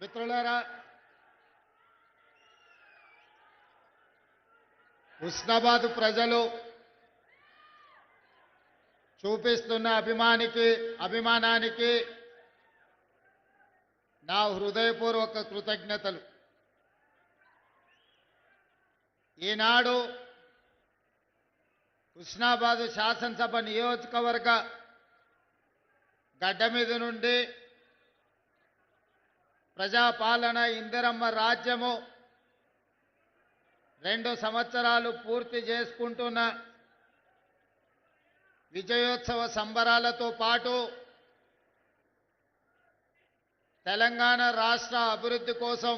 మిత్రులారా హుస్నాబాద్ ప్రజలు చూపిస్తున్న అభిమానికి అభిమానానికి నా హృదయపూర్వక కృతజ్ఞతలు. ఈనాడు హుస్నాబాద్ శాసనసభ నియోజకవర్గ గడ్డ మీద నుండి ప్రజాపాలన ఇందిరమ్మ రాజ్యము రెండు సంవత్సరాలు పూర్తి చేసుకుంటున్న విజయోత్సవ సంబరాలతో పాటు తెలంగాణ రాష్ట్ర అభివృద్ధి కోసం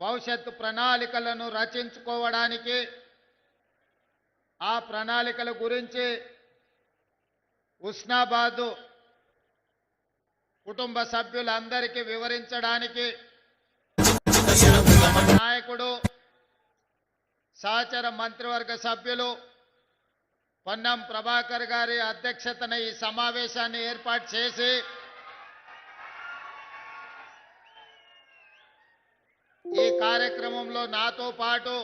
భవిష్యత్తు ప్రణాళికలను రచించుకోవడానికి ఆ ప్రణాళికల గురించి ఉస్నాబాదు కుటుంబ సభ్యులందరికీ వివరించడానికి నాయకుడు సహచర మంత్రివర్గ సభ్యులు పొన్నం ప్రభాకర్ గారి అధ్యక్షతన ఈ సమావేశాన్ని ఏర్పాటు చేసి ఈ కార్యక్రమంలో నాతో పాటు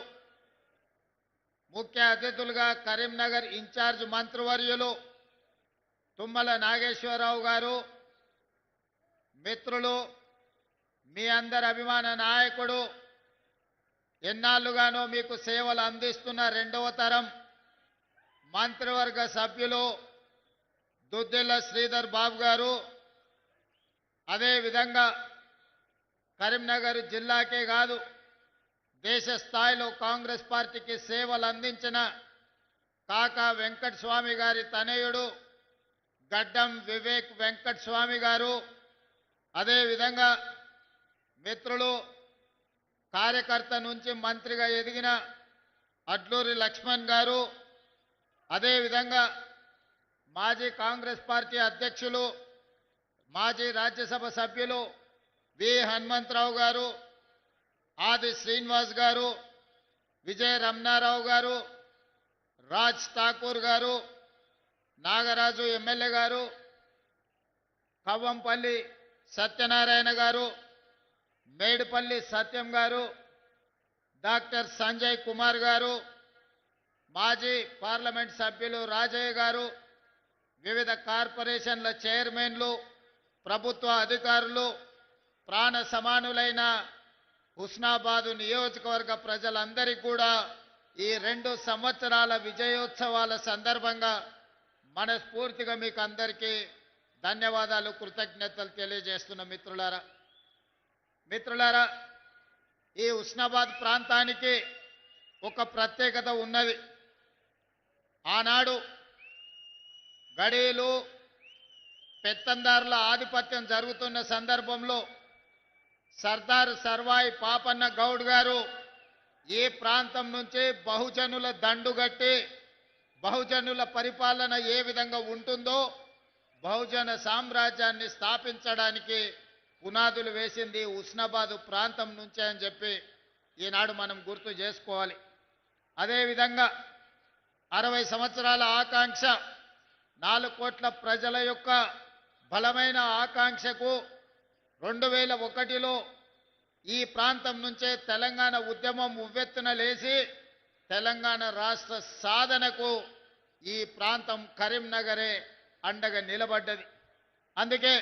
ముఖ్య అతిథులుగా కరీంనగర్ ఇన్ఛార్జ్ మంత్రివర్యులు తుమ్మల నాగేశ్వరరావు గారు మిత్రులు మీ అందరి అభిమాన నాయకుడు ఎన్నాళ్ళుగానో మీకు సేవలు అందిస్తున్న రెండవ తరం మంత్రివర్గ సభ్యులు దుద్దిల్ల శ్రీధర్ బాబు గారు అదేవిధంగా కరీంనగర్ జిల్లాకే కాదు దేశ స్థాయిలో కాంగ్రెస్ పార్టీకి సేవలు అందించిన కాకా వెంకటస్వామి గారి తనయుడు గడ్డం వివేక్ వెంకట స్వామి గారు అదేవిధంగా మిత్రులు కార్యకర్త నుంచి మంత్రిగా ఎదిగిన అడ్లూరి లక్ష్మణ్ గారు అదేవిధంగా మాజీ కాంగ్రెస్ పార్టీ అధ్యక్షులు మాజీ రాజ్యసభ సభ్యులు వి హనుమంతరావు గారు ఆది శ్రీనివాస్ గారు విజయ రమణారావు గారు రాజ్ ఠాకూర్ గారు నాగరాజు ఎమ్మెల్యే గారు కవ్వంపల్లి సత్యనారాయణ గారు మేడిపల్లి సత్యం గారు డాక్టర్ సంజయ్ కుమార్ గారు మాజీ పార్లమెంట్ సభ్యులు రాజయ్య గారు వివిధ కార్పొరేషన్ల చైర్మన్లు ప్రభుత్వ అధికారులు ప్రాణ సమానులైన హుస్నాబాదు నియోజకవర్గ ప్రజలందరికీ కూడా ఈ రెండు సంవత్సరాల విజయోత్సవాల సందర్భంగా మనస్ఫూర్తిగా మీకు అందరికీ ధన్యవాదాలు కృతజ్ఞతలు తెలియజేస్తున్న మిత్రులారా. మిత్రులారా ఈ ఉస్నాబాద్ ప్రాంతానికి ఒక ప్రత్యేకత ఉన్నది. ఆనాడు గడీలు పెత్తందారుల ఆధిపత్యం జరుగుతున్న సందర్భంలో సర్దార్ సర్వాయి పాపన్న గౌడ్ గారు ఈ ప్రాంతం నుంచి బహుజనుల దండుగట్టి బహుజనుల పరిపాలన ఏ విధంగా ఉంటుందో బహుజన సామ్రాజ్యాన్ని స్థాపించడానికి పునాదులు వేసింది ఉస్నాబాదు ప్రాంతం నుంచే అని చెప్పి ఈనాడు మనం గుర్తు చేసుకోవాలి. అదేవిధంగా అరవై సంవత్సరాల ఆకాంక్ష నాలుగు కోట్ల ప్రజల యొక్క బలమైన ఆకాంక్షకు రెండు వేల ఒకటిలో ఈ ప్రాంతం నుంచే తెలంగాణ ఉద్యమం ఉవ్వెత్తున లేచి తెలంగాణ రాష్ట్ర సాధనకు ఈ ప్రాంతం కరీంనగరే అండగా నిలబడ్డది. అందుకే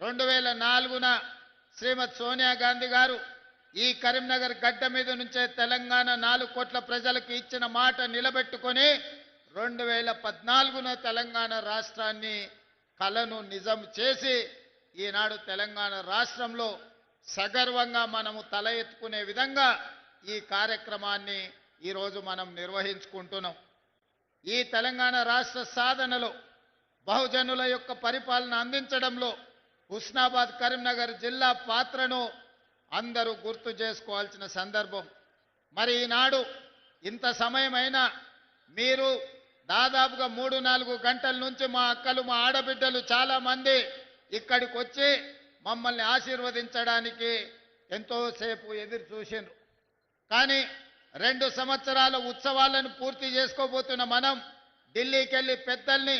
రెండు వేల నాలుగున శ్రీమతి సోనియా గాంధీ గారు ఈ కరీంనగర్ గడ్డ మీద నుంచే తెలంగాణ నాలుగు కోట్ల ప్రజలకు ఇచ్చిన మాట నిలబెట్టుకొని రెండు వేల పద్నాలుగున తెలంగాణ రాష్ట్రాన్ని కలను నిజం చేసి ఈనాడు తెలంగాణ రాష్ట్రంలో సగర్వంగా మనము తల ఎత్తుకునే విధంగా ఈ కార్యక్రమాన్ని ఈరోజు మనం నిర్వహించుకుంటున్నాం. ఈ తెలంగాణ రాష్ట్ర సాధనలో బహుజనుల యొక్క పరిపాలన అందించడంలో హుస్నాబాద్ కరీంనగర్ జిల్లా పాత్రను అందరూ గుర్తు చేసుకోవాల్సిన సందర్భం. మరి ఈనాడు ఇంత సమయమైనా మీరు దాదాపుగా మూడు నాలుగు గంటల నుంచి మా అక్కలు మా ఆడబిడ్డలు చాలామంది ఇక్కడికి వచ్చి మమ్మల్ని ఆశీర్వదించడానికి ఎంతోసేపు ఎదురు చూసిండ్రు. కానీ రెండు సంవత్సరాల ఉత్సవాలను పూర్తి చేసుకోబోతున్న మనం ఢిల్లీకి వెళ్ళి పెద్దల్ని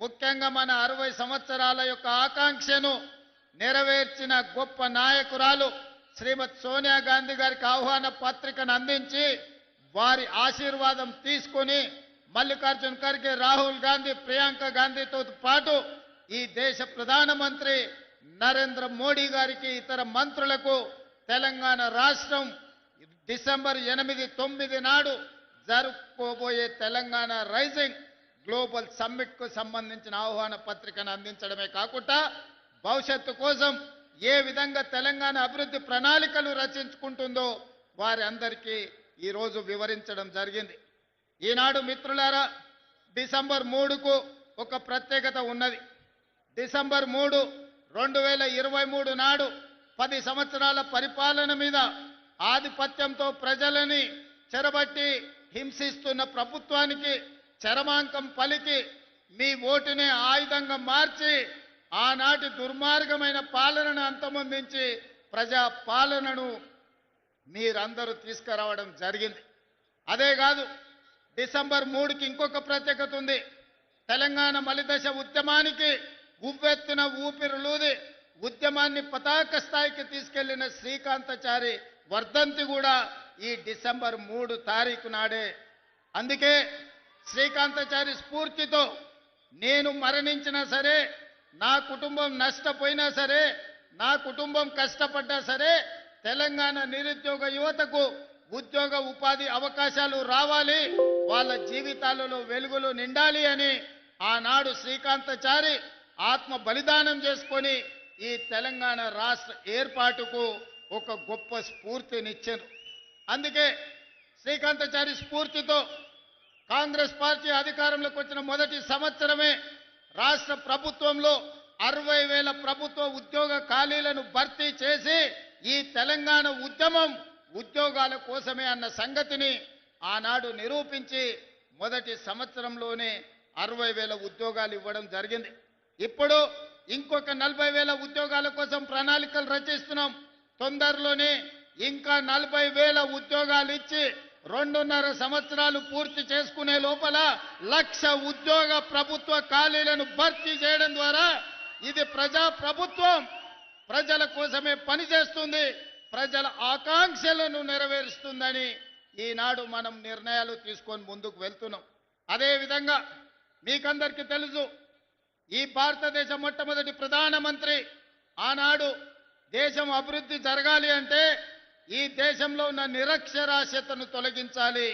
ముఖ్యంగా మన అరవై సంవత్సరాల యొక్క ఆకాంక్షను నెరవేర్చిన గొప్ప నాయకురాలు శ్రీమతి సోనియా గాంధీ గారికి ఆహ్వాన పత్రికను అందించి వారి ఆశీర్వాదం తీసుకొని మల్లికార్జున్ ఖర్గే రాహుల్ గాంధీ ప్రియాంక గాంధీతో పాటు ఈ దేశ ప్రధానమంత్రి నరేంద్ర మోడీ గారికి ఇతర మంత్రులకు తెలంగాణ రాష్ట్రం డిసెంబర్ ఎనిమిది తొమ్మిది నాడు జరుపుకోబోయే తెలంగాణ రైజింగ్ గ్లోబల్ సమ్మిట్కు సంబంధించిన ఆహ్వాన పత్రికను అందించడమే కాకుండా భవిష్యత్తు కోసం ఏ విధంగా తెలంగాణ అభివృద్ధి ప్రణాళికలు రచించుకుంటుందో వారి అందరికీ ఈరోజు వివరించడం జరిగింది. ఈనాడు మిత్రులారా డిసెంబర్ మూడుకు ఒక ప్రత్యేకత ఉన్నది. డిసెంబర్ మూడు రెండు వేల ఇరవై మూడు నాడు పది సంవత్సరాల పరిపాలన మీద ఆధిపత్యంతో ప్రజలని చెరబట్టి హింసిస్తున్న ప్రభుత్వానికి చరమాంకం పలికి మీ ఓటుని ఆయుధంగా మార్చి ఆనాటి దుర్మార్గమైన పాలనను అంతమొందించి ప్రజా పాలనను మీరందరూ తీసుకురావడం జరిగింది. అదే కాదు డిసెంబర్ మూడుకి ఇంకొక ప్రత్యేకత ఉంది. తెలంగాణ మలిదశ ఉద్యమానికి ఉవ్వెత్తున ఊపిరులూది ఉద్యమాన్ని పతాక స్థాయికి తీసుకెళ్ళిన శ్రీకాంతచారి వర్ధంతి కూడా ఈ డిసెంబర్ మూడు తారీఖు నాడే. అందుకే శ్రీకాంతచారి స్ఫూర్తితో నేను మరణించినా సరే నా కుటుంబం నష్టపోయినా సరే నా కుటుంబం కష్టపడ్డా సరే తెలంగాణ నిరుద్యోగ యువతకు ఉద్యోగ ఉపాధి అవకాశాలు రావాలి వాళ్ళ జీవితాలలో వెలుగులు నిండాలి అని ఆనాడు శ్రీకాంతచారి ఆత్మ బలిదానం చేసుకొని ఈ తెలంగాణ రాష్ట్ర ఏర్పాటుకు ఒక గొప్ప స్ఫూర్తినిచ్చారు. అందుకే శ్రీకాంతచారి స్ఫూర్తితో కాంగ్రెస్ పార్టీ అధికారంలోకి వచ్చిన మొదటి సంవత్సరమే రాష్ట్ర ప్రభుత్వంలో అరవై వేల ప్రభుత్వ ఉద్యోగ ఖాళీలను భర్తీ చేసి ఈ తెలంగాణ ఉద్యమం ఉద్యోగాల కోసమే అన్న సంగతిని ఆనాడు నిరూపించి మొదటి సంవత్సరంలోనే అరవై వేల ఉద్యోగాలు ఇవ్వడం జరిగింది. ఇప్పుడు ఇంకొక నలభై వేల ఉద్యోగాల కోసం ప్రణాళికలు రచిస్తున్నాం. తొందరలోనే ఇంకా నలభై వేల ఉద్యోగాలు ఇచ్చి రెండున్నర సంవత్సరాలు పూర్తి చేసుకునే లోపల లక్ష ఉద్యోగ ప్రభుత్వ ఖాళీలను భర్తీ చేయడం ద్వారా ఇది ప్రజా ప్రభుత్వం ప్రజల కోసమే పనిచేస్తుంది ప్రజల ఆకాంక్షలను నెరవేరుస్తుందని ఈనాడు మనం నిర్ణయాలు తీసుకొని ముందుకు వెళ్తున్నాం. అదేవిధంగా మీకందరికీ తెలుసు ఈ భారతదేశ మొట్టమొదటి ప్రధానమంత్రి ఆనాడు దేశం అభివృద్ధి జరగాలి అంటే ఈ దేశంలో ఉన్న నిరక్షరాస్యతను తొలగించాలి.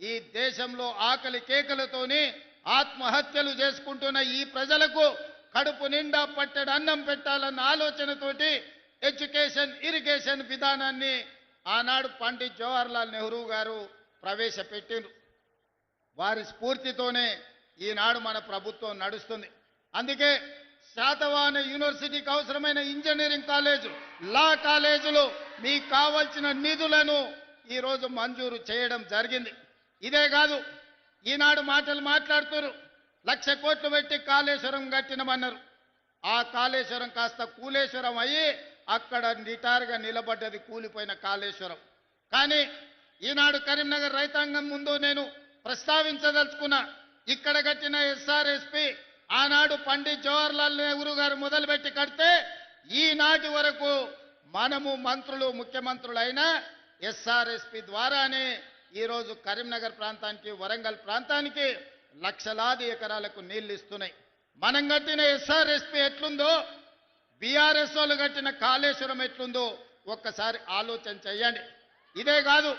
ఈ దేశంలో ఆకలి కేకలతోని ఆత్మహత్యలు చేసుకుంటున్న ఈ ప్రజలకు కడుపు నిండా పట్టెడు అన్నం పెట్టాలన్న ఆలోచనతోటి ఎడ్యుకేషన్ ఇరిగేషన్ విధానాన్ని ఆనాడు పండిత్ జవహర్లాల్ నెహ్రూ గారు ప్రవేశపెట్టిండ్రు. వారి స్ఫూర్తితోనే ఈనాడు మన ప్రభుత్వం నడుస్తుంది. అందుకే శాతవాహన యూనివర్సిటీకి అవసరమైన ఇంజనీరింగ్ కాలేజు లా కాలేజీలు మీకు కావలసిన నిధులను ఈరోజు మంజూరు చేయడం జరిగింది. ఇదే కాదు ఈనాడు మాటలు మాట్లాడుతున్నారు లక్ష కోట్లు పెట్టి కాళేశ్వరం కట్టినమన్నారు. ఆ కాళేశ్వరం కాస్త కూలేశ్వరం అయ్యి అక్కడ నిటారుగా నిలబడ్డది కూలిపోయిన కాళేశ్వరం. కానీ ఈనాడు కరీంనగర్ రైతాంగం ముందు నేను ప్రస్తావించదలుచుకున్నా ఇక్కడ కట్టిన ఎస్ఆర్ఎస్పి ఆనాడు పండిత్ జవహర్లాల్ నెహ్రూ గారు మొదలుపెట్టి కడితే ఈనాటి వరకు మనము మంత్రులు ముఖ్యమంత్రులైన ఎస్ఆర్ఎస్పి ద్వారానే ఈరోజు కరీంనగర్ ప్రాంతానికి వరంగల్ ప్రాంతానికి లక్షలాది ఎకరాలకు నీళ్ళు ఇస్తున్నాయి మనం కట్టిన ఎస్ఆర్ఎస్పి ఎట్లుందో బీఆర్ఎస్ వాళ్ళు కట్టిన కాళేశ్వరం ఎట్లుందో ఒక్కసారి ఆలోచన చెయ్యండి ఇదే కాదు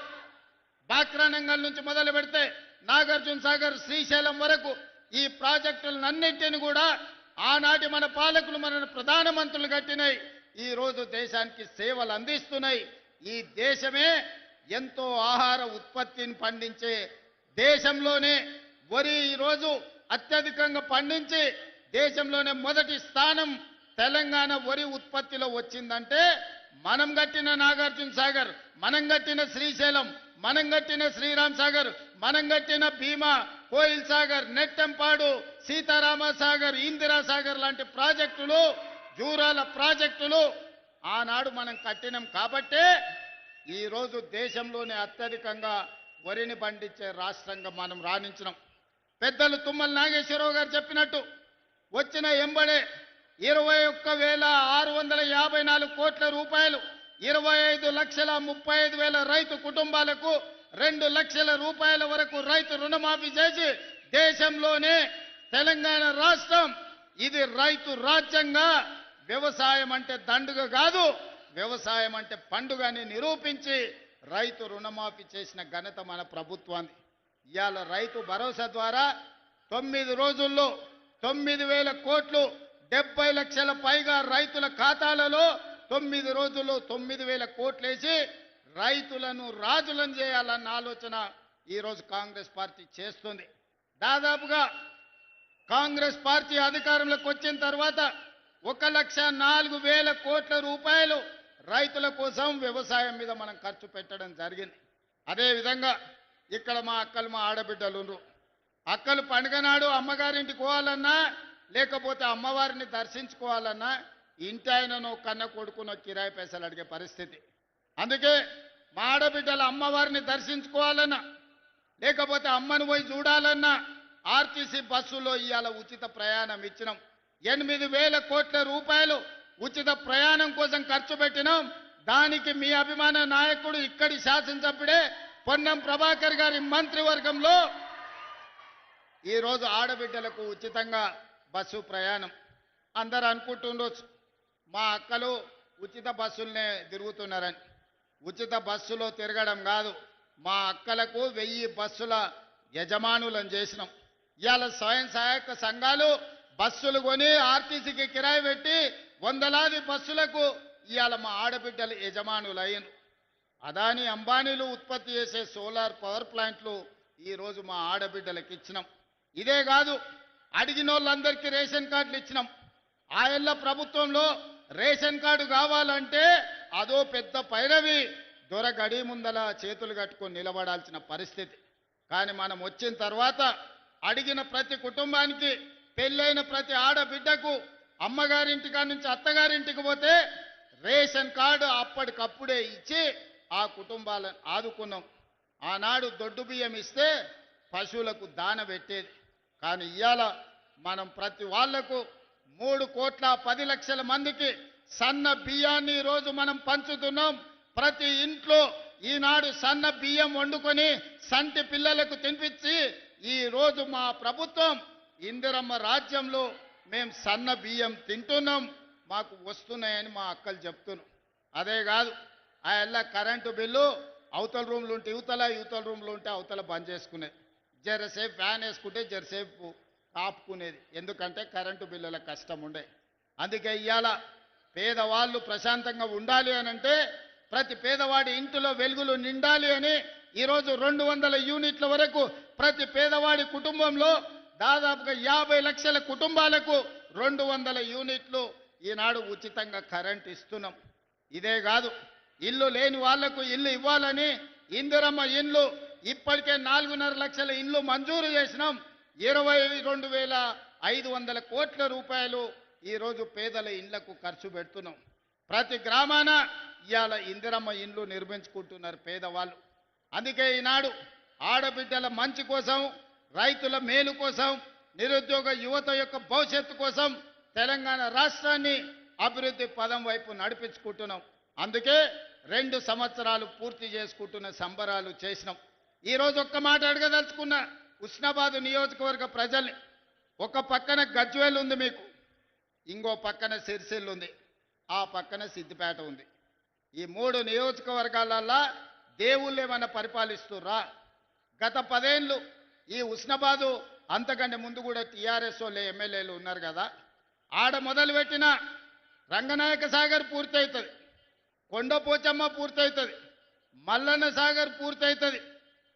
బాక్రానంగల్ నుంచి మొదలు పెడితే నాగార్జున సాగర్ శ్రీశైలం వరకు ఈ ప్రాజెక్టులన్నింటిని కూడా ఆనాటి మన పాలకులు మన ప్రధానమంత్రులు కట్టినాయి. ఈ రోజు దేశానికి సేవలు అందిస్తున్నాయి. ఈ దేశమే ఎంతో ఆహార ఉత్పత్తిని పండించే దేశంలోనే వరి ఈరోజు అత్యధికంగా పండించి దేశంలోనే మొదటి స్థానం తెలంగాణ వరి ఉత్పత్తిలో వచ్చిందంటే మనం కట్టిన నాగార్జున సాగర్ మనం కట్టిన శ్రీశైలం మనం కట్టిన శ్రీరామ్ సాగర్ మనం కట్టిన భీమా కోయిల్ సాగర్ నెట్టెంపాడు సీతారామ సాగర్ ఇందిరా సాగర్ లాంటి ప్రాజెక్టులు జూరాల ప్రాజెక్టులు ఆనాడు మనం కట్టినాం కాబట్టే ఈరోజు దేశంలోనే అత్యధికంగా వరిని పండించే రాష్ట్రంగా మనం రాణించినాం. పెద్దలు తుమ్మల నాగేశ్వరరావు గారు చెప్పినట్టు వచ్చిన ఎంబడే ఇరవై ఒక్క వేల ఆరు వందల యాభై నాలుగు కోట్ల రూపాయలు ఇరవై ఐదు లక్షల ముప్పై ఐదు వేల రైతు కుటుంబాలకు రెండు లక్షల రూపాయల వరకు రైతు రుణమాఫీ చేసి దేశంలోనే తెలంగాణ రాష్ట్రం ఇది రైతు రాజ్యంగా వ్యవసాయం అంటే దండుగ కాదు వ్యవసాయం అంటే పండుగ అని నిరూపించి రైతు రుణమాఫీ చేసిన ఘనత మన ప్రభుత్వాన్ని. ఇవాళ రైతు భరోసా ద్వారా తొమ్మిది రోజుల్లో తొమ్మిది వేల కోట్లు డెబ్బై లక్షల పైగా రైతుల ఖాతాలలో తొమ్మిది రోజుల్లో తొమ్మిది వేల కోట్లేసి రైతులను రాజులను చేయాలన్న ఆలోచన ఈరోజు కాంగ్రెస్ పార్టీ చేస్తుంది దాదాపుగా కాంగ్రెస్ పార్టీ అధికారంలోకి వచ్చిన తర్వాత ఒక లక్ష నాలుగు వేల కోట్ల రూపాయలు రైతుల కోసం వ్యవసాయం మీద మనం ఖర్చు పెట్టడం జరిగింది అదేవిధంగా ఇక్కడ మా అక్కలు మా ఆడబిడ్డలు ఉన్నారు. అక్కలు పండుగ నాడు అమ్మగారింటికి పోవాలన్నా లేకపోతే అమ్మవారిని దర్శించుకోవాలన్నా ఇంటి ఆయనను కన్న కొడుకునో కిరాయి పైసలు అడిగే పరిస్థితి. అందుకే మా ఆడబిడ్డల అమ్మవారిని దర్శించుకోవాలన్నా లేకపోతే అమ్మను పోయి చూడాలన్నా ఆర్టీసీ బస్సులో ఇవాళ ఉచిత ప్రయాణం ఇచ్చినాం. ఎనిమిది వేల కోట్ల రూపాయలు ఉచిత ప్రయాణం కోసం ఖర్చు పెట్టినాం. దానికి మీ అభిమాన నాయకుడు ఇక్కడి శాసనసభ్యుడే పొన్నం ప్రభాకర్ గారి మంత్రివర్గంలో ఈరోజు ఆడబిడ్డలకు ఉచితంగా బస్సు ప్రయాణం. అందరు అనుకుంటుండొచ్చు. మా అక్కలు ఉచిత బస్సులనే తిరుగుతున్నారని. ఉచిత బస్సులో తిరగడం కాదు మా అక్కలకు వెయ్యి బస్సుల యజమానులను చేసినాం. ఇవాళ స్వయం సహాయక సంఘాలు బస్సులు కొని ఆర్టీసీకి కిరాయి పెట్టి వందలాది బస్సులకు ఇవాళ మా ఆడబిడ్డలు యజమానులు అయ్యారు అదాని అంబానీలు ఉత్పత్తి చేసే సోలార్ పవర్ ప్లాంట్లు ఈరోజు మా ఆడబిడ్డలకు ఇచ్చినాం. ఇదే కాదు అడిగిన వాళ్ళందరికీ రేషన్ కార్డులు ఇచ్చినాం. ఆ ప్రభుత్వంలో రేషన్ కార్డు కావాలంటే అదో పెద్ద పైరవి దొర గడి ముందల చేతులు కట్టుకొని నిలబడాల్సిన పరిస్థితి. కానీ మనం వచ్చిన తర్వాత అడిగిన ప్రతి కుటుంబానికి పెళ్ళైన ప్రతి ఆడబిడ్డకు అమ్మగారింటికా నుంచి అత్తగారింటికి పోతే రేషన్ కార్డు అప్పటికప్పుడే ఇచ్చి ఆ కుటుంబాలను ఆదుకున్నాం. ఆనాడు దొడ్డు బియ్యం ఇస్తే పశువులకు దాన పెట్టేది. కానీ ఇవాళ మనం ప్రతి వాళ్ళకు మూడు కోట్ల పది లక్షల మందికి సన్న బియ్యాన్ని ఈరోజు మనం పంచుతున్నాం. ప్రతి ఇంట్లో ఈనాడు సన్న బియ్యం వండుకొని సంటి పిల్లలకు తినిపించి ఈ రోజు మా ప్రభుత్వం ఇందిరమ్మ రాజ్యంలో మేము సన్న బియ్యం తింటున్నాం. మాకు వస్తున్నాయని మా అక్కలు చెప్తున్నాం అదే కాదు ఆ ఎల్ల కరెంటు బిల్లు అవతల రూమ్లు ఉంటే యువతల యువతల రూమ్లు ఉంటే అవతల బంద్ చేసుకునేది జరసేపు ఫ్యాన్ వేసుకుంటే జరసేపు ఆపుకునేది. ఎందుకంటే కరెంటు బిల్లుల కష్టం ఉండే. అందుకే ఇవాళ పేదవాళ్ళు ప్రశాంతంగా ఉండాలి అని అంటే ప్రతి పేదవాడి ఇంటిలో వెలుగులు నిండాలి అని ఈరోజు రెండు వందల యూనిట్ల వరకు ప్రతి పేదవాడి కుటుంబంలో దాదాపుగా యాభై లక్షల కుటుంబాలకు రెండు వందల యూనిట్లు ఈనాడు ఉచితంగా కరెంట్ ఇస్తున్నాం. ఇదే కాదు ఇల్లు లేని వాళ్ళకు ఇల్లు ఇవ్వాలని ఇందిరమ్మ ఇల్లు ఇప్పటికే నాలుగున్నర లక్షల ఇల్లు మంజూరు చేసినాం. ఇరవై రెండు వేల ఐదు వందల కోట్ల రూపాయలు ఈరోజు పేదల ఇళ్ళకు ఖర్చు పెడుతున్నాం. ప్రతి గ్రామాన ఇవాళ ఇందిరమ్మ ఇండ్లు నిర్మించుకుంటున్నారు పేదవాళ్ళు. అందుకే ఈనాడు ఆడబిడ్డల మంచి కోసం రైతుల మేలు కోసం నిరుద్యోగ యువత యొక్క భవిష్యత్తు కోసం తెలంగాణ రాష్ట్రాన్ని అభివృద్ధి పదం వైపు నడిపించుకుంటున్నాం. అందుకే రెండు సంవత్సరాలు పూర్తి చేసుకుంటున్న సంబరాలు చేసినాం. ఈరోజు ఒక్క మాట అడగదలుచుకున్న ఉస్నాబాద్ నియోజకవర్గ ప్రజల్ని ఒక పక్కన గజ్వేల్ ఉంది మీకు ఇంకో పక్కన సిరిసిల్ ఉంది. ఆ పక్కన సిద్దిపేట ఉంది. ఈ మూడు నియోజకవర్గాలల్లా దేవుళ్ళు ఏమైనా పరిపాలిస్తుర్రా? గత పదేళ్ళు ఈ ఉస్నాబాదు అంతకంటే ముందు కూడా టీఆర్ఎస్ వాళ్ళు ఎమ్మెల్యేలు ఉన్నారు కదా. ఆడ మొదలుపెట్టిన రంగనాయక సాగర్ పూర్తవుతుంది కొండపోచమ్మ పూర్తవుతుంది మల్లన్న సాగర్ పూర్తవుతుంది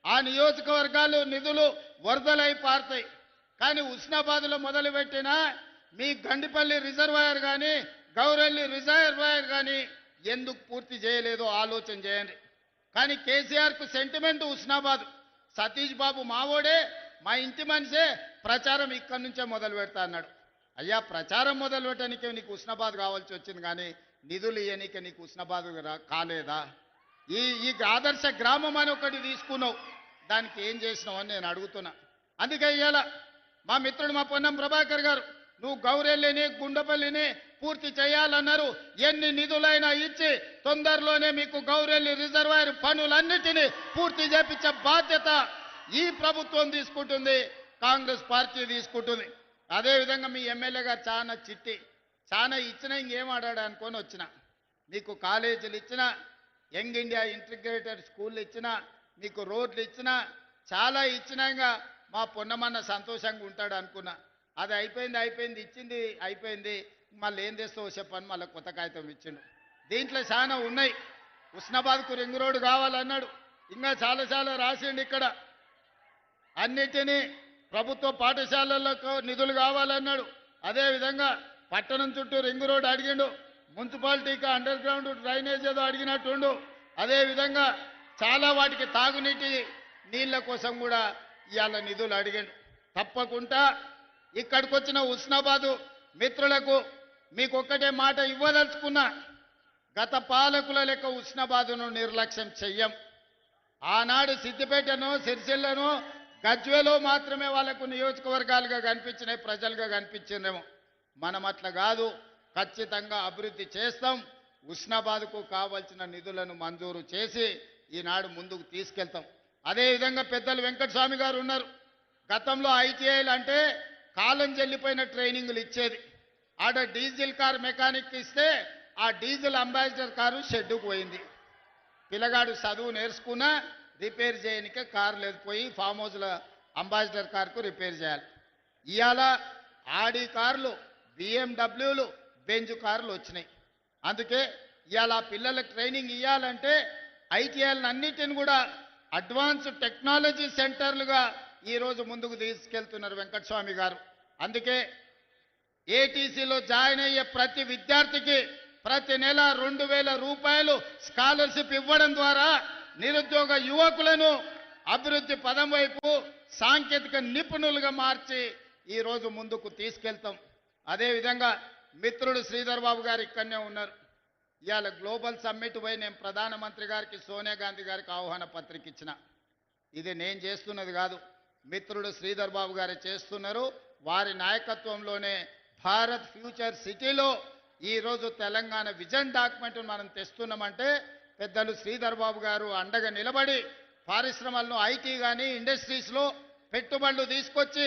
ఆ నియోజకవర్గాలు నిధులు వరదలై పారుతాయి. కానీ ఉస్నాబాద్లో మొదలుపెట్టిన మీ గండిపల్లి రిజర్వాయర్ కానీ గౌరెల్లి రిజర్వాయర్ కానీ ఎందుకు పూర్తి చేయలేదో ఆలోచన చేయండి. కానీ కేసీఆర్కు సెంటిమెంట్ ఉస్నాబాద్. సతీష్ బాబు మావోడే మా ఇంటి మనిషే ప్రచారం ఇక్కడి నుంచే మొదలు పెడతా అన్నాడు. అయ్యా ప్రచారం మొదలు పెట్టడానికి నీకు ఉస్నాబాద్ కావాల్సి వచ్చింది కానీ నిధులు ఇయ్యనీకి నీకు ఉస్నాబాద్ కాలేదా? ఈ ఈ ఆదర్శ గ్రామం అని ఒకటి తీసుకున్నావు. దానికి ఏం చేసినావు అని నేను అడుగుతున్నా. అందుకే ఇవాళ మా మిత్రుడు మా పొన్నం ప్రభాకర్ గారు నువ్వు గౌరెల్లిని గుండపల్లిని పూర్తి చేయాలన్నారు. ఎన్ని నిధులైనా ఇచ్చి తొందరలోనే మీకు గౌరెల్లి రిజర్వాయర్ పనులన్నిటినీ పూర్తి చేపించే బాధ్యత ఈ ప్రభుత్వం తీసుకుంటుంది కాంగ్రెస్ పార్టీ తీసుకుంటుంది. అదేవిధంగా మీ ఎమ్మెల్యే గారు చాలా చిట్టి చాలా ఇచ్చినా ఇంకేం ఆడాడు అనుకొని వచ్చిన. మీకు కాలేజీలు ఇచ్చిన యంగ్ ఇండియా ఇంటిగ్రేటెడ్ స్కూల్ ఇచ్చిన మీకు రోడ్లు ఇచ్చిన చాలా ఇచ్చినాక మా పొన్నమన్న సంతోషంగా ఉంటాడు అనుకున్నా. అది అయిపోయింది అయిపోయింది ఇచ్చింది అయిపోయింది. మళ్ళీ ఏం చేస్తావో చెప్పని మళ్ళీ కొత్త కాగితం ఇచ్చిండు. దీంట్లో చాలా ఉన్నాయి. ఉస్నాబాద్కు రింగ్ రోడ్డు కావాలన్నాడు. ఇంకా చాలా చాలా రాసిండు ఇక్కడ. అన్నిటినీ ప్రభుత్వ పాఠశాలలకు నిధులు కావాలన్నాడు. అదేవిధంగా పట్టణం చుట్టూ రింగ్ రోడ్డు అడిగిండు. మున్సిపాలిటీకి అండర్ గ్రౌండ్ డ్రైనేజ్ ఏదో అడిగినట్టుండు. అదేవిధంగా చాలా వాటికి తాగునీటి నీళ్ళ కోసం కూడా ఇవాళ నిధులు అడిగాడు. తప్పకుండా ఇక్కడికి వచ్చిన ఉస్నాబాదు మిత్రులకు మీకు ఒక్కటే మాట ఇవ్వదలుచుకున్నా. గత పాలకుల లెక్క ఉస్నాబాదును నిర్లక్ష్యం చెయ్యం. ఆనాడు సిద్దిపేటను సిరిసిల్లను గజ్వేలో మాత్రమే వాళ్ళకు నియోజకవర్గాలుగా కనిపించినాయి ప్రజలుగా కనిపించిందేమో మనం అట్లా కాదు. ఖచ్చితంగా అభివృద్ధి చేస్తాం. ఉష్ణబాద్కు కావలసిన నిధులను మంజూరు చేసి ఈనాడు ముందుకు తీసుకెళ్తాం. అదేవిధంగా పెద్దలు వెంకటస్వామి గారు ఉన్నారు. గతంలో ఐటీఐలు అంటే కాలం చెల్లిపోయిన ట్రైనింగ్లు ఇచ్చేది. ఆడ డీజిల్ కార్ మెకానిక్ ఇస్తే ఆ డీజిల్ అంబాసిడర్ కారు షెడ్డుకు పోయింది. పిల్లగాడు చదువు నేర్చుకున్నా రిపేర్ చేయనికే కారు లేదు. పోయి ఫామ్ హౌస్ల అంబాసిడర్ కార్కు రిపేర్ చేయాలి. ఇవాళ ఆడి కార్లు బిఎండబ్ల్యూలు బెంజు కార్లు వచ్చినాయి. అందుకే ఇవాళ పిల్లలకు ట్రైనింగ్ ఇవ్వాలంటే ఐటీఐలను అన్నిటిని కూడా అడ్వాన్స్ టెక్నాలజీ సెంటర్లుగా ఈరోజు ముందుకు తీసుకెళ్తున్నారు వెంకటస్వామి గారు. అందుకే ఏటీసీలో జాయిన్ అయ్యే ప్రతి విద్యార్థికి ప్రతి నెల రెండు వేల రూపాయలు స్కాలర్షిప్ ఇవ్వడం ద్వారా నిరుద్యోగ యువకులను అభివృద్ధి పదం వైపు సాంకేతిక నిపుణులుగా మార్చి ఈ రోజు ముందుకు తీసుకెళ్తాం. అదేవిధంగా మిత్రుడు శ్రీధర్ బాబు గారు ఇక్కడనే ఉన్నారు. ఇవాళ గ్లోబల్ సమ్మిట్ పోయి నేను ప్రధానమంత్రి గారికి సోనియా గాంధీ గారికి ఆహ్వాన పత్రిక ఇచ్చిన. ఇది నేను చేస్తున్నది కాదు. మిత్రుడు శ్రీధర్ బాబు గారు చేస్తున్నారు. వారి నాయకత్వంలోనే భారత్ ఫ్యూచర్ సిటీలో ఈరోజు తెలంగాణ విజన్ డాక్యుమెంట్ను మనం తెస్తున్నామంటే పెద్దలు శ్రీధర్ బాబు గారు అండగా నిలబడి పారిశ్రమలను ఐటీ కానీ ఇండస్ట్రీస్లో పెట్టుబడులు తీసుకొచ్చి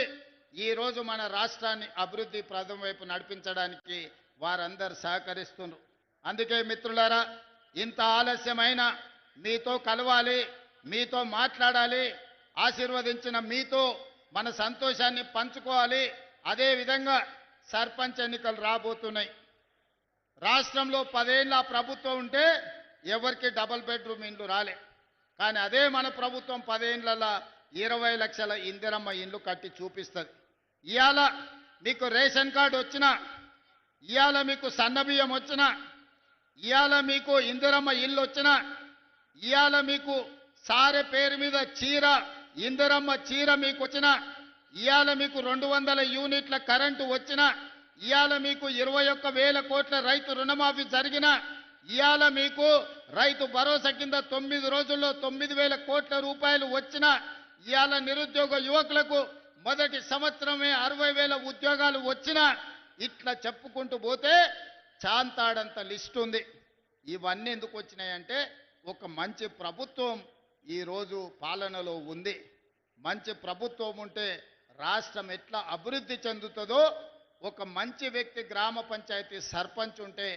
ఈరోజు మన రాష్ట్రాన్ని అభివృద్ధి ప్రథమ వైపు నడిపించడానికి వారందరూ సహకరిస్తున్నారు అందుకే మిత్రులారా ఇంత ఆలస్యమైన మీతో కలవాలి మీతో మాట్లాడాలి ఆశీర్వదించిన మీతో మన సంతోషాన్ని పంచుకోవాలి. అదే విధంగా సర్పంచ్ ఎన్నికలు రాబోతున్నాయి. రాష్ట్రంలో పదేళ్ళ ప్రభుత్వం ఉంటే ఎవరికి డబల్ బెడ్రూమ్ ఇండ్లు రాలే. కానీ అదే మన ప్రభుత్వం పదేళ్ళ ఇరవై లక్షల ఇందిరమ్మ ఇండ్లు కట్టి చూపిస్తుంది. ఇవాళ మీకు రేషన్ కార్డు వచ్చిన ఇవాళ మీకు సన్నబియ్యం వచ్చిన ఇవాళ మీకు ఇందిరమ్మ ఇల్లు వచ్చిన ఇవాళ మీకు సారె పేరు మీద చీర ఇందిరమ్మ చీర మీకు వచ్చిన ఇవాళ మీకు రెండు వందల యూనిట్ల కరెంటు వచ్చిన ఇవాళ మీకు ఇరవై ఒక్క వేల కోట్ల రైతు రుణమాఫీ జరిగిన ఇవాళ మీకు రైతు భరోసా కింద తొమ్మిది రోజుల్లో తొమ్మిది వేల కోట్ల రూపాయలు వచ్చిన ఇవాళ నిరుద్యోగ యువకులకు మొదటి సంవత్సరమే అరవై వేల ఉద్యోగాలు వచ్చిన ఇట్లా చెప్పుకుంటూ పోతే చాంతాడంత లిస్ట్ ఉంది. ఇవన్నీ ఎందుకు వచ్చినాయంటే ఒక మంచి ప్రభుత్వం ఈరోజు పాలనలో ఉంది. మంచి ప్రభుత్వం ఉంటే రాష్ట్రం ఎట్లా అభివృద్ధి చెందుతుందో ఒక మంచి వ్యక్తి గ్రామ పంచాయతీ సర్పంచ్ ఉంటే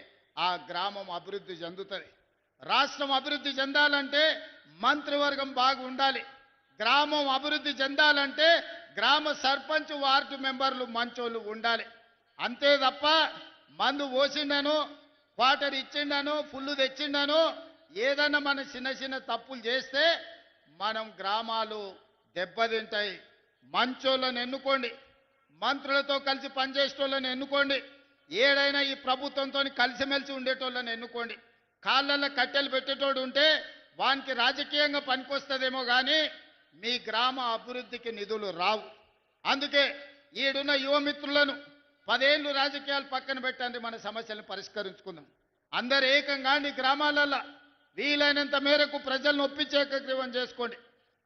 ఆ గ్రామం అభివృద్ధి చెందుతుంది. రాష్ట్రం అభివృద్ధి చెందాలంటే మంత్రివర్గం బాగుండాలి. గ్రామం అభివృద్ధి చెందాలంటే గ్రామ సర్పంచ్ వార్డు మెంబర్లు మంచోళ్ళు ఉండాలి. అంతే తప్ప మందు పోసిండను వాటర్ ఇచ్చిండను ఫుల్ తెచ్చిండను ఏదన్నా మన చిన్న చిన్న తప్పులు చేస్తే మనం గ్రామాలు దెబ్బతింటాయి. మంచోళ్ళని ఎన్నుకోండి. మంత్రులతో కలిసి పనిచేసేటోళ్ళని ఎన్నుకోండి. ఏడైనా ఈ ప్రభుత్వంతో కలిసిమెలిసి ఉండేటోళ్ళని ఎన్నుకోండి. కాళ్ళల్లో కట్టెలు పెట్టేటోడు ఉంటే వానికి రాజకీయంగా పనికొస్తుందేమో కానీ మీ గ్రామ అభివృద్ధికి నిధులు రావు. అందుకే ఈడున్న యువమిత్రులను పదేళ్ళు రాజకీయాలు పక్కన పెట్టండి మన సమస్యలను పరిష్కరించుకుందాం. అందరు ఏకంగా నీ గ్రామాలలో వీలైనంత మేరకు ప్రజలను ఒప్పించే ఏకగ్రీవం చేసుకోండి.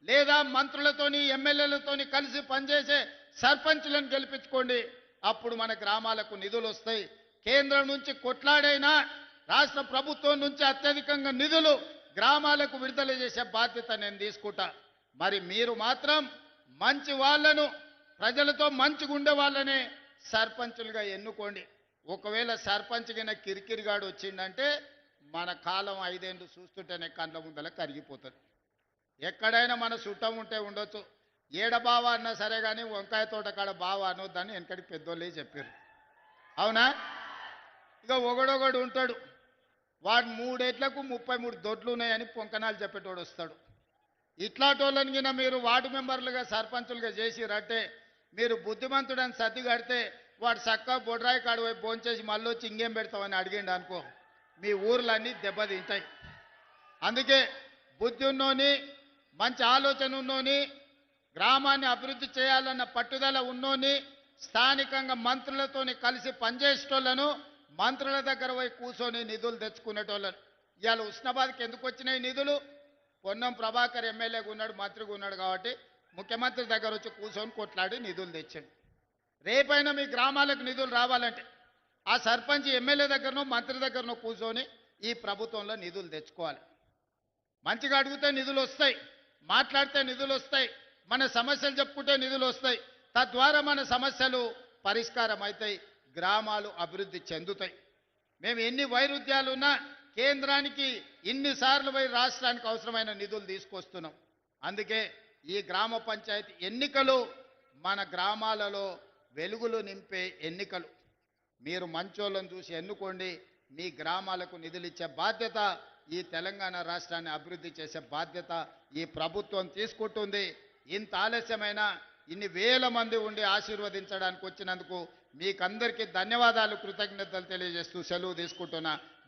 లేదా మంత్రులతోని ఎమ్మెల్యేలతోని కలిసి పనిచేసే సర్పంచులను గెలిపించుకోండి. అప్పుడు మన గ్రామాలకు నిధులు వస్తాయి. కేంద్రం నుంచి కొట్లాడైనా రాష్ట్ర ప్రభుత్వం నుంచి అత్యధికంగా నిధులు గ్రామాలకు విడుదల చేసే బాధ్యత నేను తీసుకుంటా. మరి మీరు మాత్రం మంచి వాళ్ళను ప్రజలతో మంచిగా ఉండే వాళ్ళనే సర్పంచులుగా ఎన్నుకోండి. ఒకవేళ సర్పంచ్ కింద కిరికిరిగాడు వచ్చిందంటే మన కాలం ఐదేండ్లు చూస్తుంటేనే కళ్ళ ముందల కరిగిపోతుంది. ఎక్కడైనా మన చుట్టం ఉంటే ఉండొచ్చు. ఏడ బావ అన్నా సరే కానీ వంకాయ తోట కాడ బావ అనొద్దని వెనకటి పెద్దోళ్ళే చెప్పారు అవునా? ఇక ఒకడొకడు ఉంటాడు. వాడు మూడేట్లకు ముప్పై మూడు దొడ్లు ఉన్నాయని పొంకనాలు చెప్పేటోడు వస్తాడు. ఇట్లాంటోళ్ళని గిన మీరు వార్డు మెంబర్లుగా సర్పంచులుగా చేసిరంటే మీరు బుద్ధిమంతుడని సర్ది కడితే వాడు చక్కగా బొడ్రాయి కాడు పోయి భోంచేసి మళ్ళీ వచ్చి ఇంకేం పెడతామని అడిగిండు అనుకో మీ ఊర్లన్నీ దెబ్బతింటాయి. అందుకే బుద్ధి ఉన్నోని మంచి ఆలోచన ఉన్నోని గ్రామాన్ని అభివృద్ధి చేయాలన్న పట్టుదల ఉన్నోని స్థానికంగా మంత్రులతోని కలిసి పనిచేసేటోళ్ళను మంత్రుల దగ్గర పోయి కూర్చొని నిధులు తెచ్చుకునేటోళ్ళను. ఇవాళ ఉస్నాబాద్కి ఎందుకు వచ్చినాయి నిధులు? పొన్నం ప్రభాకర్ ఎమ్మెల్యేగా ఉన్నాడు మంత్రిగా ఉన్నాడు కాబట్టి ముఖ్యమంత్రి దగ్గర వచ్చి కూర్చొని కొట్లాడి నిధులు తెచ్చండి. రేపైనా మీ గ్రామాలకు నిధులు రావాలంటే ఆ సర్పంచ్ ఎమ్మెల్యే దగ్గరనో మంత్రి దగ్గరనో కూర్చొని ఈ ప్రభుత్వంలో నిధులు తెచ్చుకోవాలి. మంచిగా అడిగితే నిధులు వస్తాయి మాట్లాడితే నిధులు వస్తాయి మన సమస్యలు చెప్పుకుంటే నిధులు వస్తాయి. తద్వారా మన సమస్యలు పరిష్కారం అవుతాయి గ్రామాలు అభివృద్ధి చెందుతాయి. మేము ఎన్ని వైరుధ్యాలు ఉన్నా కేంద్రానికి ఇన్నిసార్లు పోయి రాష్ట్రానికి అవసరమైన నిధులు తీసుకొస్తున్నాం. అందుకే ఈ గ్రామ పంచాయతీ ఎన్నికలు మన గ్రామాలలో వెలుగులు నింపే ఎన్నికలు. మీరు మంచోళ్ళని చూసి ఎన్నుకోండి. మీ గ్రామాలకు నిధులు ఇచ్చే బాధ్యత ఈ తెలంగాణ రాష్ట్రాన్ని అభివృద్ధి చేసే బాధ్యత ఈ ప్రభుత్వం తీసుకుంటుంది. ఇంత ఆలస్యమైన ఇన్ని వేల మంది ఉండి ఆశీర్వదించడానికి వచ్చినందుకు మీకందరికీ ధన్యవాదాలు కృతజ్ఞతలు తెలియజేస్తూ సెలవు తీసుకుంటున్నా.